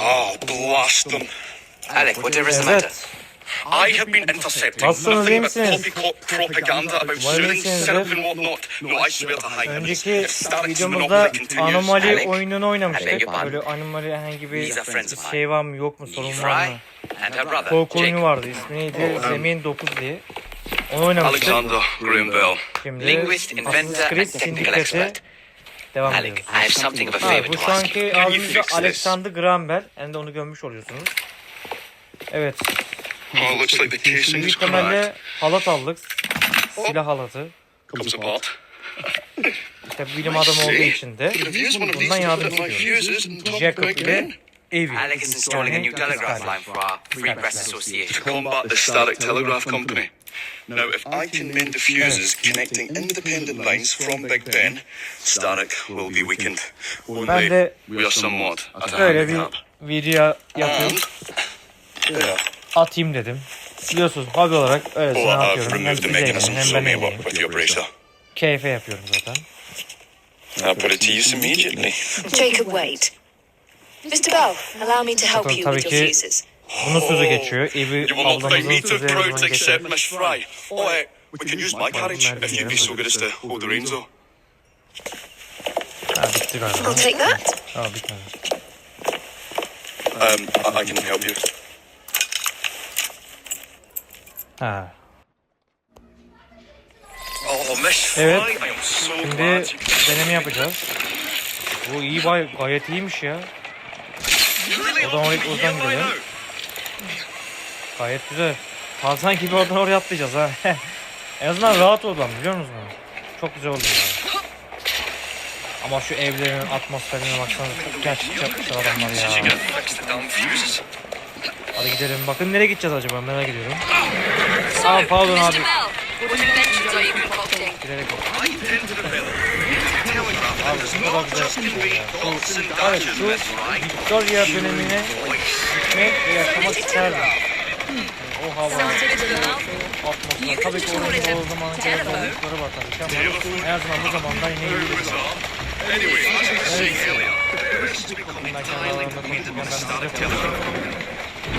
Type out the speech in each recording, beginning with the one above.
Oh, blast them. Alec, whatever is the matter? Evet. I have been intercepting iyi nothing but poppycock propaganda about soothing syrup and whatnot. No, I swear to highness, Önceki if Starrick's videomuzda monopoly continues, anomali Alec, oyununu I oynamıştık. beg your pardon. Böyle anomali herhangi bir These are friends of mine. şey var mı yok mu sorun var Fry mı? and her brother, Korku oyunu Jake. vardı ismi neydi? Zemin 9 diye. Onu oynamıştık. Alexander Graham Bell. Şimdi Linguist, inventor, Assassin's Creed and technical Syndicate expert. Devam Alec, ediyoruz. I have something of a Ha, favor bu to şu ask anki you. Can you abimiz fix this? Alexander Graham Bell. Hem de onu görmüş oluyorsunuz. Evet. Oh, looks like the casing is Büyük cracked. ihtimalle halat aldık. Silah halatı. Comes apart. İşte bilim adamı olduğu için de Could have used one of these bundan to yardım fit my istiyoruz. fuses and top Jacob back ile in. Evi. Alec is installing a new telegraph line for our Free Press To Association. combat the Starrick Telegraph Company. Now, if I can mend the fuses connecting independent lines from Big Ben, Starrick will be weakened. Ben Only de we are somewhat at a böyle bir handicap. video yapıyorum. There. Atayım dedim. Biliyorsunuz hobi olarak öylesine Oh, I've atıyorum. Hem removed the size eğlenin mechanism hem so ben may work with your bracer. Keyfe yapıyorum zaten. I put it to use immediately. Jacob, wait. Mr. Bell, allow me to help Tabii- you tabii with your ki- fuses. Bunun sözü geçiyor. Evi You will not find ablamızın me too sözü her proud to zaman geçer. accept Miss Fry. Oh, we can use my carriage if you'd be so good as to hold the reins, though. Ha bitti galiba. I'll take that. Ha bitmedi. Um, I, I can help you. Ha. Oh, Miss Fry, Evet. I am so Şimdi glad you deneme yapacağız. Bu iyi bay gayet iyiymiş ya. Oradan oraya oradan gidelim. Gayet güzel. Tarzan gibi oradan oraya atlayacağız ha. en azından rahat oradan biliyor musunuz? Çok güzel oldu ya. Ama şu evlerin atmosferine baksanıza çok gerçekçi yapmışlar adamlar ya. Hadi gidelim. Bakın nereye gideceğiz acaba merak ediyorum. Aa pardon abi. Mr. Bak. A Evet şu. Victoria dönemine gitmek ve yaşamak isterdim. O hava, atmosfer. Tabii ki onun o zaman gerek oldukları var tabii ki ama en azından bu zamandan yine iyi bir zaman.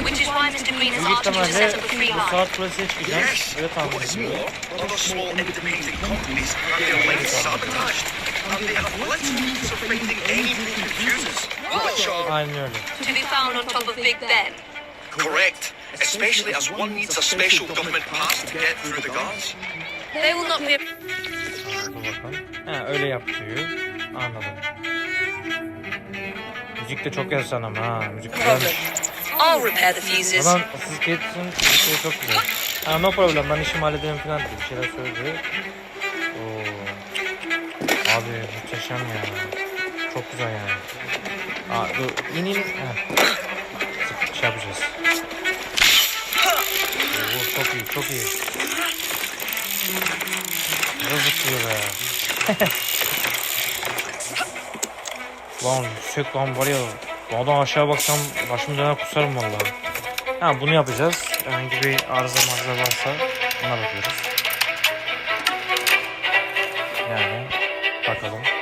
Which is why Mr. Green has asked you to set up a free çıkacağız. Yes, more, other small independent companies have their lines sabotaged, Aynen öyle. To be found on top of Big Ben. correct, especially as one needs a special government pass to get through the guards. They will not be. Ha öyle yap diyor. Anladım. Müzik de çok efsane ama ha. Müzik güzelmiş. I'll repair the fuses. Adam siz Gates'in şey çok güzel. Ha no problem ben işimi hallederim falan dedi. Bir şeyler söyledi. Muhteşem ya. Çok güzel yani. Aa dur in in. Şey yapacağız. Oo, çok iyi çok iyi. Ne zıplıyor be. lan yüksek lan var ya. Dağdan aşağı baksam başım döner kusarım vallahi. Ha bunu yapacağız. Herhangi bir arıza marza varsa buna bakıyoruz. Yani bakalım.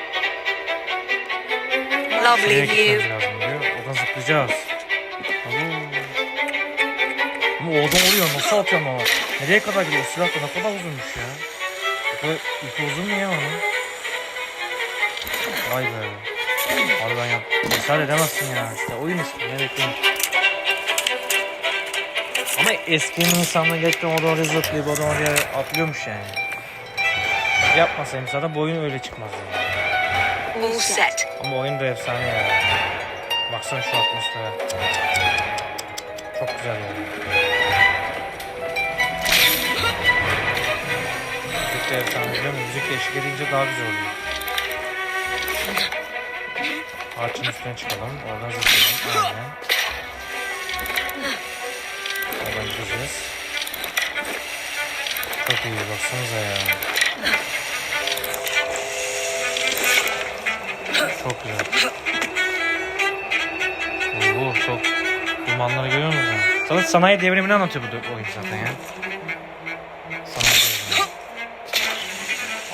Nereye Lovely gitmemiz view. lazım diyor. Oradan zıplayacağız. Oo. Ama oradan oraya nasıl atıyorum ama? Nereye kadar gidiyor? O silah da ne kadar uzunmuş ya. O kadar ipi uzun mu ya onun? Vay be. Abi ben yap. Misal edemezsin ya. İşte oyun ismi. Ne bekliyorum. Ama eskinin insanlar gerçekten oradan oraya zıplayıp oradan oraya atlıyormuş yani. Yapmasaydım zaten bu oyun öyle çıkmazdı. Yani. All set. Ama oyun da efsane ya. Baksana şu atmosfere. Çok güzel ya. Müzik de efsane biliyor musun? Müzikle eşlik edince daha güzel oluyor. Ağaçın üstüne çıkalım. Oradan zıplayalım. Aynen. Oradan gideceğiz. Çok iyi baksanıza ya. Çok güzel. Oo çok dumanları görüyor musun? Sana sanayi devrimini anlatıyor bu oyun zaten ya. Sanayi devrimi.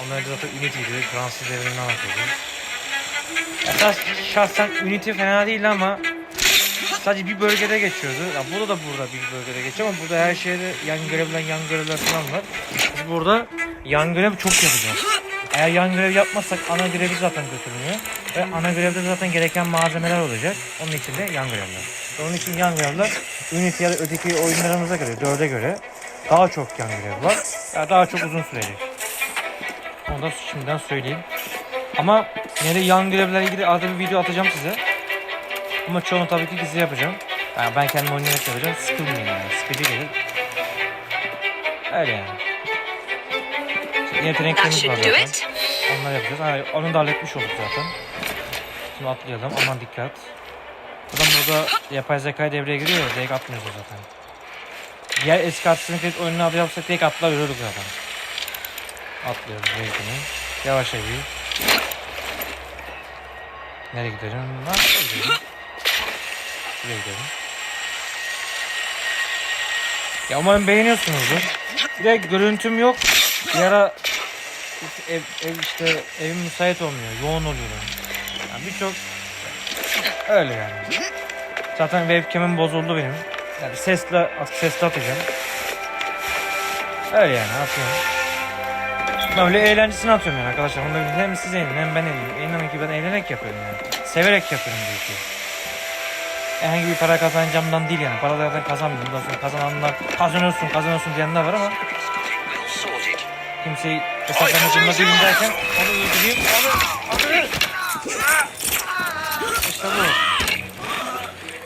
Ondan önce zaten Unity'ydi. Fransız devrimini anlatıyordu. Esas şahsen Unity fena değil ama sadece bir bölgede geçiyordu. Ya burada da burada bir bölgede geçiyor ama burada her şeyde yan görevler yan görevler falan var. Biz burada yan görev çok yapacağız. Eğer yan görev yapmazsak ana görevi zaten götürmüyor. Ve ana görevde zaten gereken malzemeler olacak. Onun için de yan görevler. Onun için yan görevler Unity ya da öteki oyunlarımıza göre, 4'e göre daha çok yan görev var. Ya daha çok uzun sürecek. Onu da şimdiden söyleyeyim. Ama yine de yan görevlerle ilgili arada bir video atacağım size. Ama çoğunu tabii ki gizli yapacağım. Yani ben kendim oynayarak yapacağım. Sıkılmayın yani. Sıkıcı gelir. Öyle yani. Yeteneklerimiz var zaten. Onları yapacağız. Ha, onu da halletmiş olduk zaten. Şimdi atlayalım. Aman dikkat. Buradan burada yapay zeka devreye giriyor ya. Direkt atmıyoruz zaten. Diğer eski Assassin's Creed oyununu adı yapsak direkt atlar yürürdük zaten. Atlıyoruz zevkini. Yavaş evi. Nereye gidelim? Nereye gidelim? Buraya gidelim. Ya umarım beğeniyorsunuzdur. Bir de görüntüm yok. Bir ara ev, ev işte evim müsait olmuyor. Yoğun oluyorum. Yani birçok öyle yani. Zaten webcam'im bozuldu benim. Yani sesle sesle atacağım. Öyle yani atıyorum. Böyle eğlencesini atıyorum yani arkadaşlar. Bunu hem siz eğlenin hem ben eğleneyim. İnanın ki ben eğlenerek yapıyorum yani. Severek yapıyorum bu işi. Herhangi bir para kazanacağımdan değil yani. Para zaten kazanmıyorum. Bundan sonra kazananlar kazanıyorsun kazanıyorsun diyenler var ama Kimseyi hesaplamacımda değilim derken onu öldüreyim. İşte bu.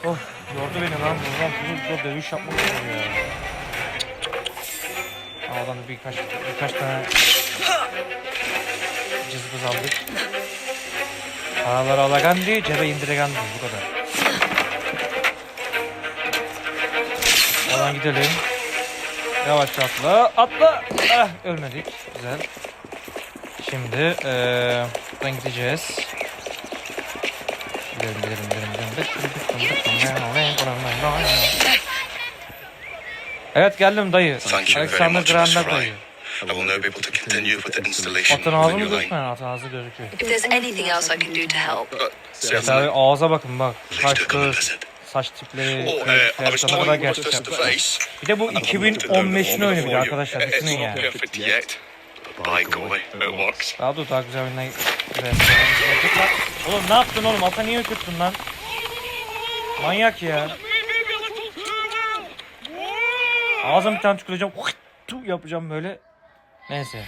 Oh, yordu beni lan. Buradan burada dövüş yapmak zor ya. Da birkaç, birkaç tane cızbız aldık. Paraları alagan değil, cebe indiregan. Bu kadar. Alan gidelim. Yavaş atla. Atla. Ah, ölmedik. Güzel. Şimdi eee buradan gideceğiz. Gidelim gidelim gidelim gidelim. Evet geldim dayı. Thank you very Alexander Ryan. dayı. I will now be able to continue with the installation Atın of the ağzı mı new line. gözükmüyor? Atın ağzı gözüküyor. If there's anything else I can do to help. Uh, Evet certainly. abi ağza bakın bak. And göz. Saç tipleri, Oh, uh, kıyafetler, I was ne kadar toying with gerçek this yapmışlar. device. Bir de bu and I've looked it down 2015'in oyunu bir de arkadaşlar. Düşünün yani. perfect yet. By golly, it works. Daha dur daha güzel oyundan. Oğlum ne yaptın oğlum? Ata niye ökürttün lan? Manyak ya. Ağzım bir tane tüküreceğim. Tu yapacağım böyle. Neyse.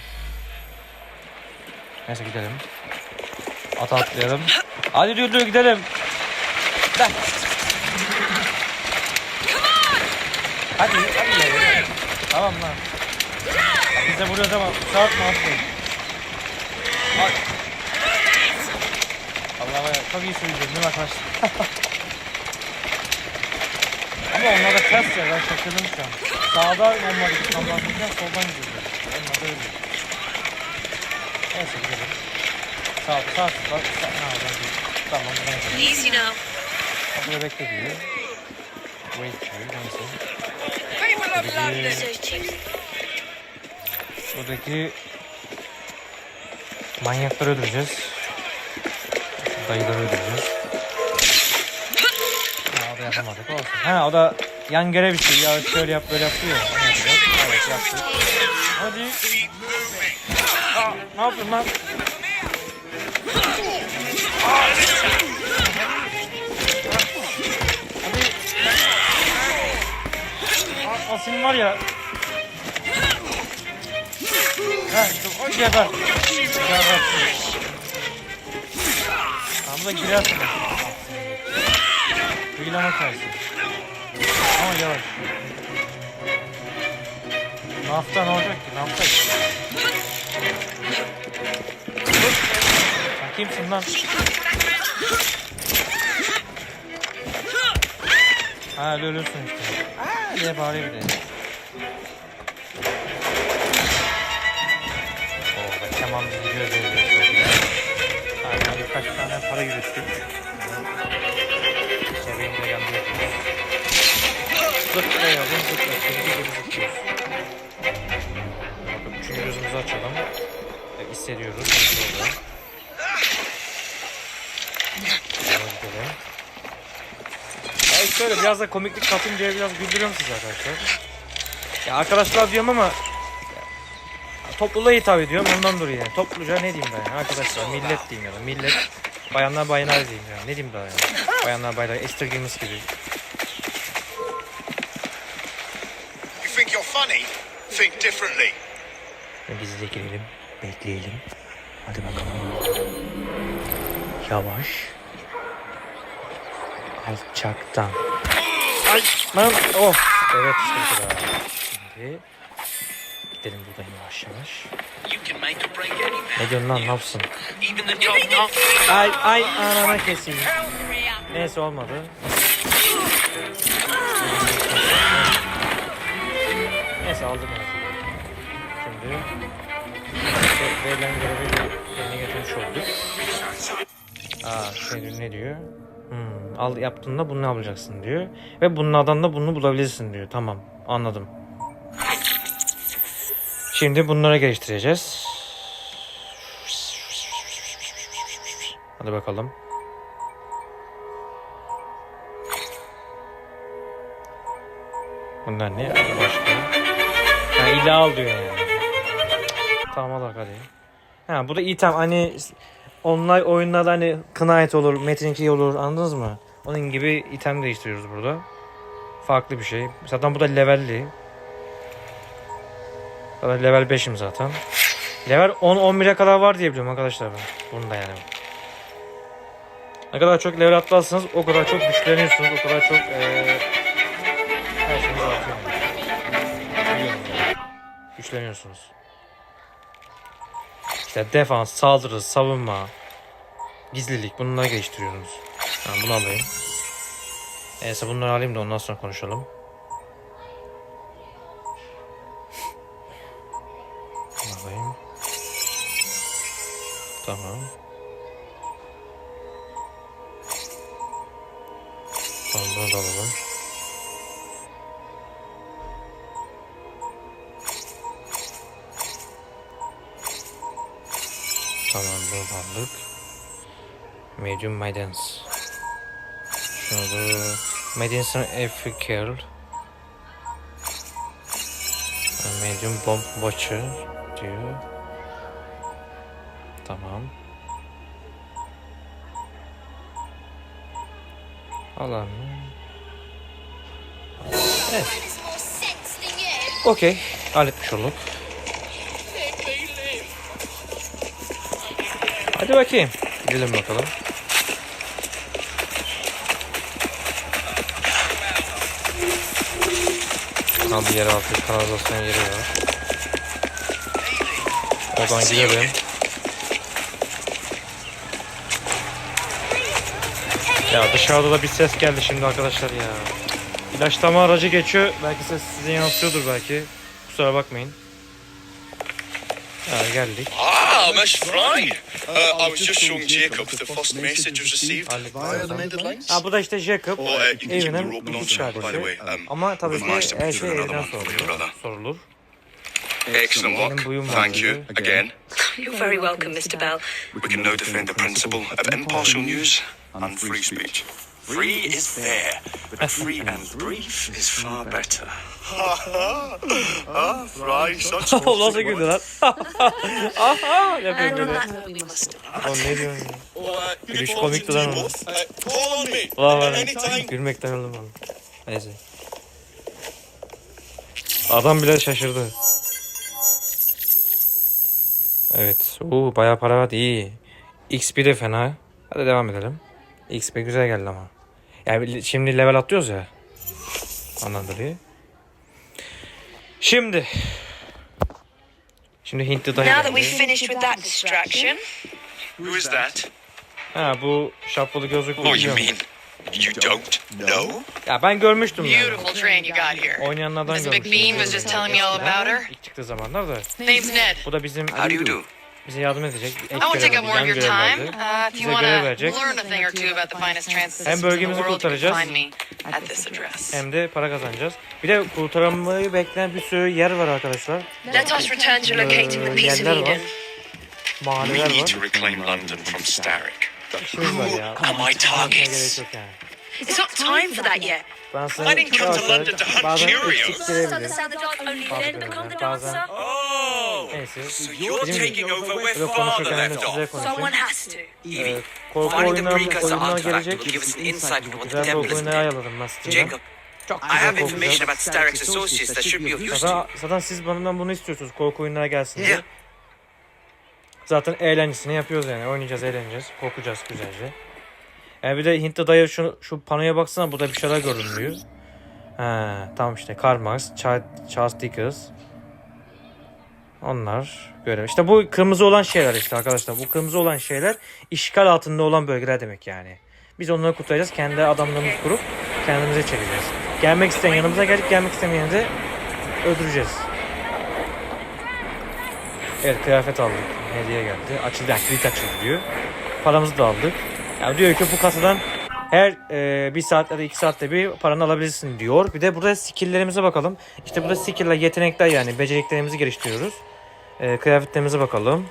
Neyse gidelim. Ata atlayalım. Hadi dur dur gidelim. Lan. Hadi hadi ya. Tamam lan. Ya Biz de vuruyoruz ama çarpma atlayın. Ay. Allah var ya çok iyi söyleyeceğim değil mi arkadaşlar? Ama onlar da ters ya ben şaşırdım şu an. Sağda olmadı bir kamlanırken soldan gidiyorlar. Onlar da öyle. Neyse gidelim. Sağ sağ sağ sağ ha oradan değil. Tamam buradan gidelim. Easy now. Ha, Burada bekle diyor. Wait neyse. Cheap. Buradaki manyakları öldüreceğiz. Dayıları öldüreceğiz. Ha, o da yapamadık olsun. Ha o da yan görev işte ya şöyle yap böyle. Onu yapacağız. Evet yaptık. Hadi. Aa, ne yapıyorsun lan? Asim var ya. Ha, o geber. Geber. Tamam da girersin. Kıyılama kaysın. Ama yavaş. Nafta ne olacak ki? Nafta işte. Sen kimsin lan? Ha ölürsün işte. Aa diye bağırıyor bir biraz da komiklik katınca biraz güldürüyorum sizi arkadaşlar. Ya arkadaşlar diyorum ama ya, topluluğa hitap ediyorum ondan dolayı yani. Topluca ne diyeyim ben yani arkadaşlar millet diyeyim ya da millet. Bayanlar bayanlar diyeyim yani ne diyeyim daha yani. Bayanlar baylar estirgemiz gibi. You think you're funny? Think differently. Biz de girelim. Bekleyelim. Hadi bakalım. Yavaş. Alçaktan. Ay lan oh. Evet işte bu kadar. Şimdi gidelim buradan yavaş yavaş. Ne diyorsun lan ne yapsın? Ay ay anana keseyim. Neyse olmadı. Neyse aldım en azından. Şimdi ve- verilen görevi yerine getirmiş olduk. Aa şey ne diyor? Hmm, al yaptığında bunu yapacaksın diyor. Ve bunlardan da bunu bulabilirsin diyor. Tamam anladım. Şimdi bunlara geliştireceğiz. Hadi bakalım. Bunlar ne? Başka. Ha illa al diyor yani. Tamam al hadi. Ha bu da item hani online oyunlarda hani Knight olur, Metin 2 olur anladınız mı? Onun gibi item değiştiriyoruz burada. Farklı bir şey. Zaten bu da levelli. Zaten level 5'im zaten. Level 10-11'e kadar var diye biliyorum arkadaşlar. Bunda yani. Ne kadar çok level atlarsanız o kadar çok güçleniyorsunuz. O kadar çok eee her şeyiniz artıyor. Güçleniyorsunuz. İşte defans, saldırı, savunma, gizlilik bunları geliştiriyorsunuz. Ha, bunu alayım. Neyse bunları alayım da ondan sonra konuşalım. Alayım. Tamam. Tamam bunu da alalım. Tamam bunu aldık. Medium Maidens. Şunu da Maidens'ın Effical. Medium Bomb Watcher diyor. Tamam. Alalım. Evet. Okey. Halletmiş olduk. Hadi bakayım. Gidelim bakalım. Kanal yer altı kanalizasyon yeri var. Oradan gidelim. Ya dışarıda da bir ses geldi şimdi arkadaşlar ya. İlaçlama aracı geçiyor. Belki ses size yansıyordur belki. Kusura bakmayın. Ya geldik. Ah, Miss Fry. Uh, I was just showing Jacob the first message was received via the mended lines. Ha bu da işte Jacob. Oh, uh, you can keep the Evinin rope ikiz notch, by the way. kardeşi. Um, Ama tabii we've managed ki to her put şey another evden one for you, sorulur. brother. sorulur. Excellent Benim work. buyum var Thank you diyor. again. You're very welcome, Mr. Bell. We can now defend the principle of impartial news and free speech. Free is fair, but free and brief is far better. ah, Fry, such nasıl güldü lan? Aha! Yapıyor böyle. Oğlum ne diyorsun ya? Gülüş komikti lan me Ulan var ya, gülmekten öldüm oğlum. Neyse. Adam bile şaşırdı. Evet. Oo bayağı para var. iyi. XP de fena. Hadi devam edelim. XP güzel geldi ama. Yani şimdi level atlıyoruz ya. Ondan dolayı. Şimdi. Şimdi Hintli dayı Now that we've finished with that distraction, Who is that? Ha bu şapkalı gözlüklü Oh, you mean you don't know? Ya ben görmüştüm yani. Beautiful train you got here. Oynayanlardan Miss görmüştüm. McBean was just telling me all about her. İlk çıktığı zamanlar da. Name's Ned. Bu da bizim How do you do? Bize yardım edecek. Ek I won't take görevli, up more yan of your time. görevlerde. Uh, if you Bize want görev to verecek. learn a thing or two about the finest transit Hem systems in the bölgemizi world, you can kurtaracağız. find me at this address. Hem de para kazanacağız. Bir de kurtarılmayı bekleyen bir sürü yer var arkadaşlar. let us return to locating the Ee, Peace of yerler var. Eden. We Mahalleler need var. to reclaim London from Starrick. İşimiz var ya. Am I yani. It's not time for that yet. Ben sana I didn't come to yavaş yavaş London to hunt bazen eksik gelebilir. sound the dog only then become the Bazen dancer? Oh! Neyse. So you're Bizim taking over where father konuşurken left size off. Someone konuşayım. has to. Ee, korku Finding the oyunları, precursor oyunlar artifact gelecek. will give us an insight into what the Güzel temple korku made. ayarladım ben Steam'den. Jacob, Çok I have korku information about Starrick's associates that should be of use to Zaten, you. zaten siz benden bunu istiyorsunuz. Korku oyunlara gelsin diye. Yeah. Zaten eğlencesini yapıyoruz yani. Oynayacağız, eğleneceğiz. Korkacağız güzelce. Yani bir de Hintli dayı şu, şu panoya baksana burada bir şeyler görünüyor. He, tamam işte Karl Marx, Charles, Charles Dickens. Onlar görev. İşte bu kırmızı olan şeyler işte arkadaşlar. Bu kırmızı olan şeyler işgal altında olan bölgeler demek yani. Biz onları kurtaracağız. Kendi adamlarımızı kurup kendimize çekeceğiz. Gelmek isteyen yanımıza gelecek, gelmek istemeyeni de öldüreceğiz. Evet kıyafet aldık. Hediye geldi. Açıldı yani kilit açıldı diyor. Paramızı da aldık. Yani diyor ki bu kasadan her e, bir saatte de iki saatte bir paranı alabilirsin diyor. Bir de burada skilllerimize bakalım. İşte burada skill'ler, yetenekler yani beceriklerimizi geliştiriyoruz. E, kıyafetlerimize bakalım.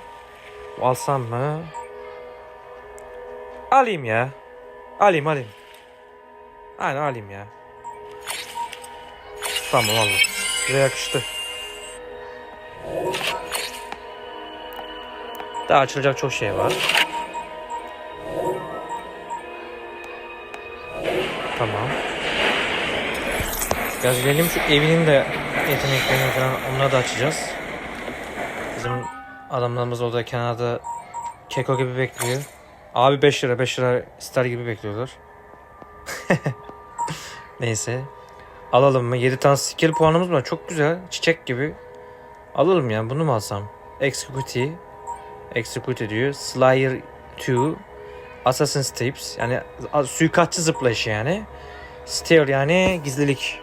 Alsam mı? Alayım ya. Alayım alayım. Aynen alayım ya. Tamam aldım. Bize yakıştı. Daha açılacak çok şey var. Tamam. Biraz şu evinin de yeteneklerini falan onları da açacağız. Adamlarımız orada kenarda keko gibi bekliyor. Abi 5 lira 5 lira star gibi bekliyorlar. Neyse. Alalım mı? 7 tane skill puanımız var. Çok güzel. Çiçek gibi. Alalım ya. Bunu mu alsam? Execute. Execute diyor. Slayer 2. Assassin's Tips. Yani suikastçı zıplayışı yani. Steal yani gizlilik.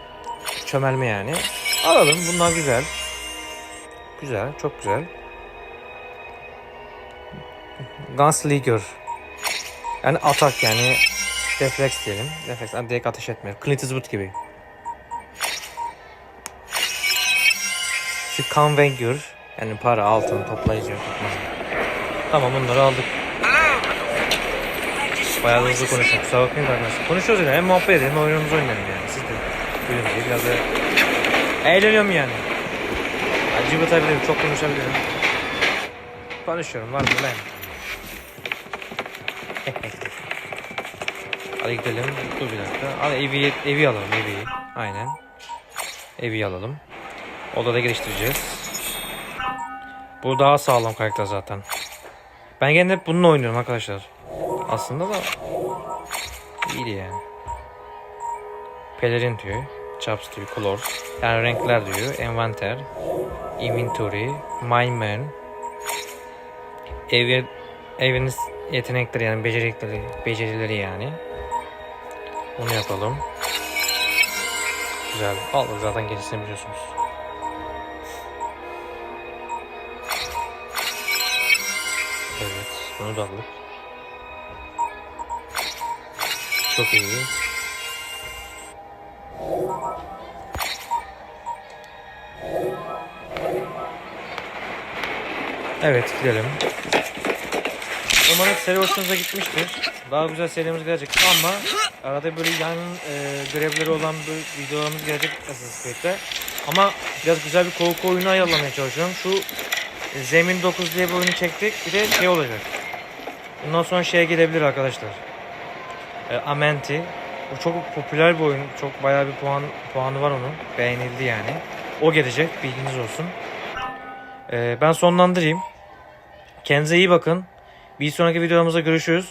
Çömelme yani. Alalım. Bunlar güzel. Güzel. Çok güzel. Gunslinger. Yani atak yani. Refleks diyelim. Refleks. Yani direkt ateş etmiyor. Clint Eastwood gibi. Şu Convenger. Yani para, altın, toplayıcı. Tamam bunları aldık. Bayağı hızlı konuşuyorum. Kusura bakmayın da arkadaşlar. Konuşuyoruz yine. Hem muhabbet edelim hem oyunumuzu oynayalım yani. Siz de duyun diye biraz da eğleniyorum yani. yani cıvıtabilirim. Çok konuşabilirim. Konuşuyorum. Var mı lan? Hadi gidelim. Dur bir dakika. Hadi evi, evi alalım. Evi. Aynen. Evi alalım. Odada geliştireceğiz. Bu daha sağlam karakter zaten. Ben gene hep bununla oynuyorum arkadaşlar. Aslında da iyiydi yani. Pelerin diyor. Chaps diyor. Color. Yani renkler diyor. Envanter. Inventory. My man. Ev, eviniz yetenekleri yani becerikleri, becerileri yani. Bunu yapalım. Güzel. Aldık zaten gerisini biliyorsunuz. Evet. Bunu da aldık. Çok iyi. Evet gidelim. Umarım seri hoşunuza gitmiştir. Daha güzel serimiz gelecek ama arada böyle yan e, görevleri olan bir videolarımız gelecek Assassin's Creed'de. Ama biraz güzel bir korku oyunu ayarlamaya çalışıyorum. Şu e, Zemin 9 diye bir oyunu çektik. Bir de şey olacak. Bundan sonra şeye gelebilir arkadaşlar. E, Amenti. Bu çok popüler bir oyun. Çok bayağı bir puan puanı var onun. Beğenildi yani. O gelecek. Bilginiz olsun. E, ben sonlandırayım. Kendinize iyi bakın. Bir sonraki videomuzda görüşürüz.